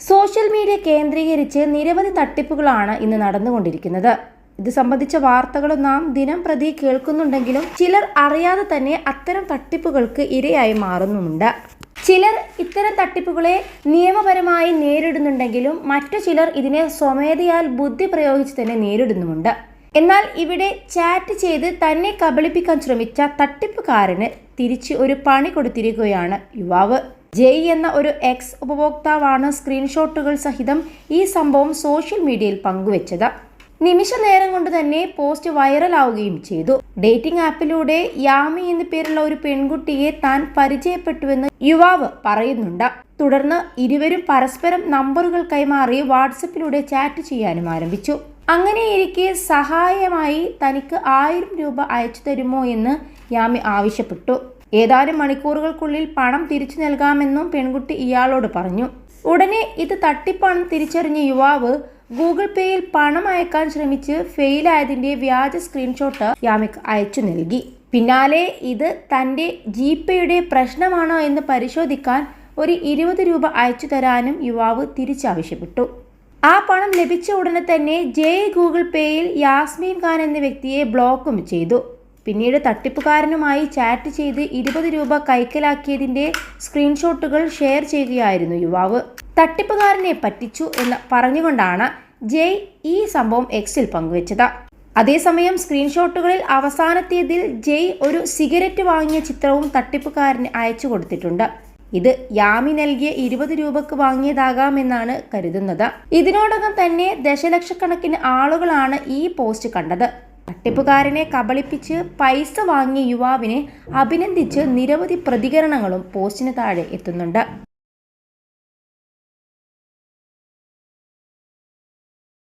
Social media കേന്ദ്രീകരിച്ച് നിരവധി തട്ടിപ്പുകളാണ് ഇന്ന് നടന്നുകൊണ്ടിരിക്കുന്നത്. ഇത് സംബന്ധിച്ച വാർത്തകൾ നാം ദിനം പ്രതി കേൾക്കുന്നുണ്ടെങ്കിലും ചിലർ അറിയാതെ തന്നെ അത്തരം തട്ടിപ്പുകൾക്ക് ഇരയായി മാറുന്നുമുണ്ട്. ചിലർ ഇത്തരം തട്ടിപ്പുകളെ നിയമപരമായി നേരിടുന്നുണ്ടെങ്കിലും മറ്റു ചിലർ ഇതിനെ സ്വമേധയാൽ ബുദ്ധി പ്രയോഗിച്ച് തന്നെ നേരിടുന്നുമുണ്ട്. എന്നാൽ ഇവിടെ ചാറ്റ് ചെയ്ത് തന്നെ കബളിപ്പിക്കാൻ ശ്രമിച്ച തട്ടിപ്പുകാരന് തിരിച്ച് ഒരു പണി കൊടുത്തിരിക്കുകയാണ് യുവാവ്. ജയ് എന്ന ഒരു എക്സ് ഉപഭോക്താവാണ് സ്ക്രീൻഷോട്ടുകൾ സഹിതം ഈ സംഭവം സോഷ്യൽ മീഡിയയിൽ പങ്കുവച്ചത്. നിമിഷ നേരം കൊണ്ട് തന്നെ പോസ്റ്റ് വൈറലാവുകയും ചെയ്തു. ഡേറ്റിംഗ് ആപ്പിലൂടെ യാമി എന്ന പേരുള്ള ഒരു പെൺകുട്ടിയെ താൻ പരിചയപ്പെട്ടുവെന്ന് യുവാവ് പറയുന്നുണ്ട്. തുടർന്ന് ഇരുവരും പരസ്പരം നമ്പറുകൾ കൈമാറി വാട്സപ്പിലൂടെ ചാറ്റ് ചെയ്യാനും ആരംഭിച്ചു. അങ്ങനെയിരിക്കെ സഹായമായി തനിക്ക് ആയിരം രൂപ അയച്ചു തരുമോ എന്ന് യാമി ആവശ്യപ്പെട്ടു. ഏതാനും മണിക്കൂറുകൾക്കുള്ളിൽ പണം തിരിച്ചു നൽകാമെന്നും പെൺകുട്ടി ഇയാളോട് പറഞ്ഞു. ഉടനെ ഇത് തട്ടിപ്പാണെന്ന് തിരിച്ചറിഞ്ഞ യുവാവ് ഗൂഗിൾ പേയിൽ പണം അയക്കാൻ ശ്രമിച്ച് ഫെയിലായതിന്റെ വ്യാജ സ്ക്രീൻഷോട്ട് യാമിക് അയച്ചു നൽകി. പിന്നാലെ ഇത് തന്റെ ജിപേയുടെ പ്രശ്നമാണോ എന്ന് പരിശോധിക്കാൻ ഒരു ഇരുപത് രൂപ അയച്ചു തരാനും യുവാവ് തിരിച്ചാവശ്യപ്പെട്ടു. ആ പണം ലഭിച്ച ഉടനെ തന്നെ ജെ ഗൂഗിൾ പേയിൽ യാസ്മീൻ ഖാൻ എന്ന വ്യക്തിയെ ബ്ലോക്കും ചെയ്തു. പിന്നീട് തട്ടിപ്പുകാരനുമായി ചാറ്റ് ചെയ്ത് ഇരുപത് രൂപ കൈക്കലാക്കിയതിന്റെ സ്ക്രീൻഷോട്ടുകൾ ഷെയർ ചെയ്യുകയായിരുന്നു യുവാവ്. തട്ടിപ്പുകാരനെ പറ്റിച്ചു എന്ന് പറഞ്ഞുകൊണ്ടാണ് ജയ് ഈ സംഭവം എക്സിൽ പങ്കുവച്ചത്. അതേസമയം സ്ക്രീൻഷോട്ടുകളിൽ അവസാനത്തേതിൽ ജയ് ഒരു സിഗരറ്റ് വാങ്ങിയ ചിത്രവും തട്ടിപ്പുകാരന് അയച്ചു കൊടുത്തിട്ടുണ്ട്. ഇത് യാമി നൽകിയ ഇരുപത് രൂപക്ക് വാങ്ങിയതാകാമെന്നാണ് കരുതുന്നത്. ഇതിനോടകം തന്നെ ദശലക്ഷക്കണക്കിന് ആളുകളാണ് ഈ പോസ്റ്റ് കണ്ടത്. തട്ടിപ്പുകാരനെ കബളിപ്പിച്ച് പൈസ വാങ്ങിയ യുവാവിനെ അഭിനന്ദിച്ച് നിരവധി പ്രതികരണങ്ങളും പോസ്റ്റിന് താഴെ എത്തുന്നുണ്ട്.